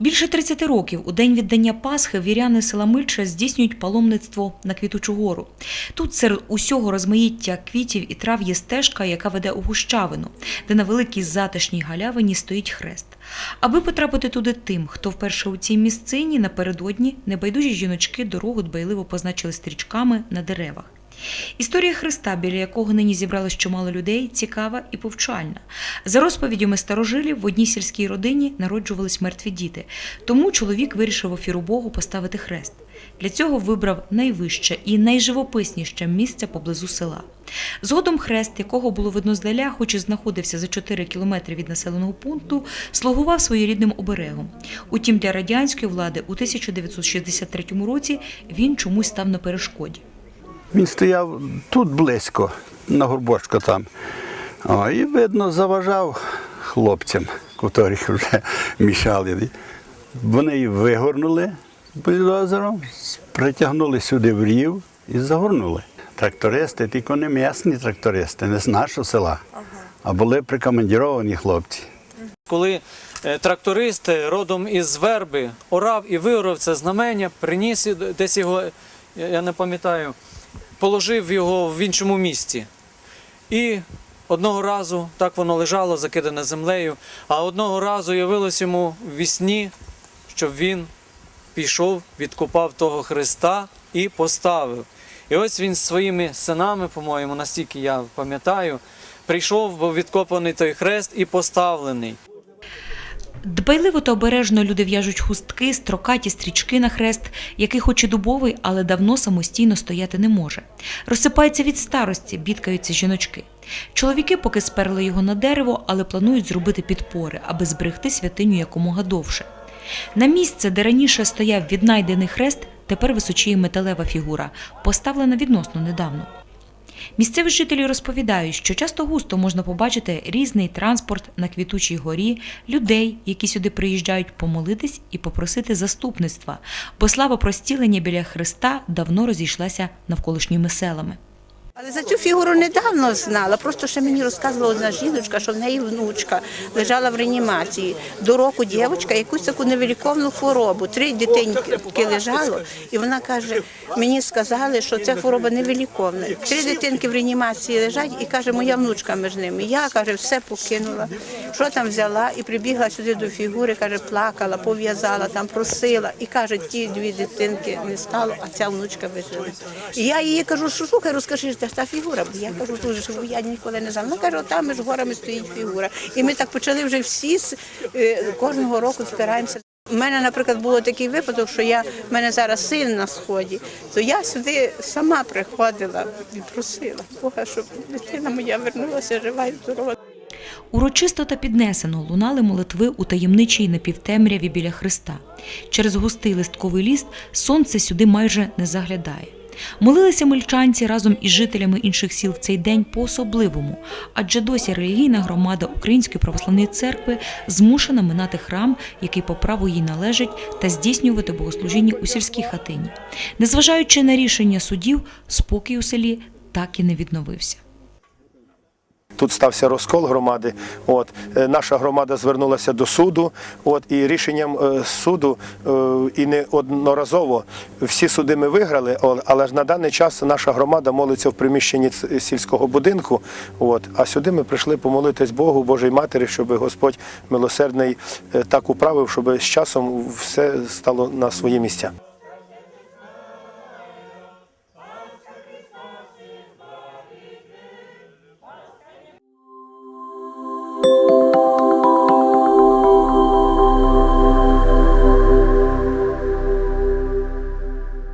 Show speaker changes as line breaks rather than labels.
Більше 30 років у день віддання Пасхи віряни села Мильча здійснюють паломництво на Квітучу гору. Тут серед усього розмаїття квітів і трав є стежка, яка веде у гущавину, де на великій затишній галявині стоїть хрест. Аби потрапити туди тим, хто вперше у цій місцині, напередодні небайдужі жіночки дорогу дбайливо позначили стрічками на деревах. Історія Христа, біля якого нині зібралось чимало людей, цікава і повчальна. За розповідями старожилів, в одній сільській родині народжувались мертві діти. Тому чоловік вирішив офіру Богу поставити хрест. Для цього вибрав найвище і найживописніше місце поблизу села. Згодом хрест, якого було видно здаля, хоч і знаходився за 4 кілометри від населеного пункту, слугував своєрідним оберегом. Утім, для радянської влади у 1963 році він чомусь став на перешкоді.
Він стояв тут близько, на горбочку там. О, і, видно, заважав хлопцям, котрих вже мішали. Вони вигорнули бульдозером, притягнули сюди в рів і загорнули. Трактористи, тільки не м'ясні трактористи, не з нашого села, а були прикомандіровані хлопці.
Коли е, тракторист е, родом із верби орав і виорав це знамення, приніс десь його, я не пам'ятаю, положив його в іншому місці. І одного разу так воно лежало, закидане землею, а одного разу явилось йому в вісні, щоб він пішов, відкопав того Христа і поставив. І ось він з своїми синами, по-моєму, настільки я пам'ятаю, прийшов, був відкопаний той хрест і поставлений.
Дбайливо та обережно люди в'яжуть хустки, строкаті стрічки на хрест, який хоч і дубовий, але давно самостійно стояти не може. Розсипається від старості, бідкаються жіночки. Чоловіки поки сперли його на дерево, але планують зробити підпори, аби зберегти святиню якомога довше. На місце, де раніше стояв віднайдений хрест, тепер височіє металева фігура, поставлена відносно недавно. Місцеві жителі розповідають, що часто густо можна побачити різний транспорт на квітучій горі, людей, які сюди приїжджають помолитись і попросити заступництва, бо слава про стілення біля Христа давно розійшлася навколишніми селами.
Але за цю фігуру недавно знала. Просто ще мені розказувала одна жіночка, що в неї внучка лежала в реанімації. До року дівчинка якусь таку невиліковну хворобу. Три дитинки лежало, і вона каже: мені сказали, що ця хвороба невиліковна. Три дитинки в реанімації лежать, і каже, моя внучка між ними. Я каже, все покинула. Що там взяла і прибігла сюди до фігури, каже, плакала, пов'язала, там просила. І каже, ті дві дитинки не стало, а ця внучка вижила. І я їй кажу, що слухай, розкажи, та фігура? Бо я кажу, дуже що я ніколи не знала. Вона каже, там між горами стоїть фігура. І ми так почали вже всі е, кожного року збираємося. У мене, наприклад, було такий випадок, що я в мене зараз син на сході, то я сюди сама приходила і просила Бога, щоб дитина моя вернулася жива і здорова.
Урочисто та піднесено лунали молитви у таємничій напівтемряві біля Христа. Через густий листковий ліст сонце сюди майже не заглядає. Молилися мельчанці разом із жителями інших сіл в цей день по-особливому, адже досі релігійна громада Української православної церкви змушена минати храм, який по праву їй належить, та здійснювати богослужіння у сільській хатині. Незважаючи на рішення судів, спокій у селі так і не відновився.
Тут стався розкол громади. От е, наша громада звернулася до суду. От і рішенням е, суду е, і не одноразово всі суди ми виграли. Але ж на даний час наша громада молиться в приміщенні сільського будинку. От а сюди ми прийшли помолитись Богу, Божій Матері, щоб Господь милосердний так управив, щоб з часом все стало на свої місця.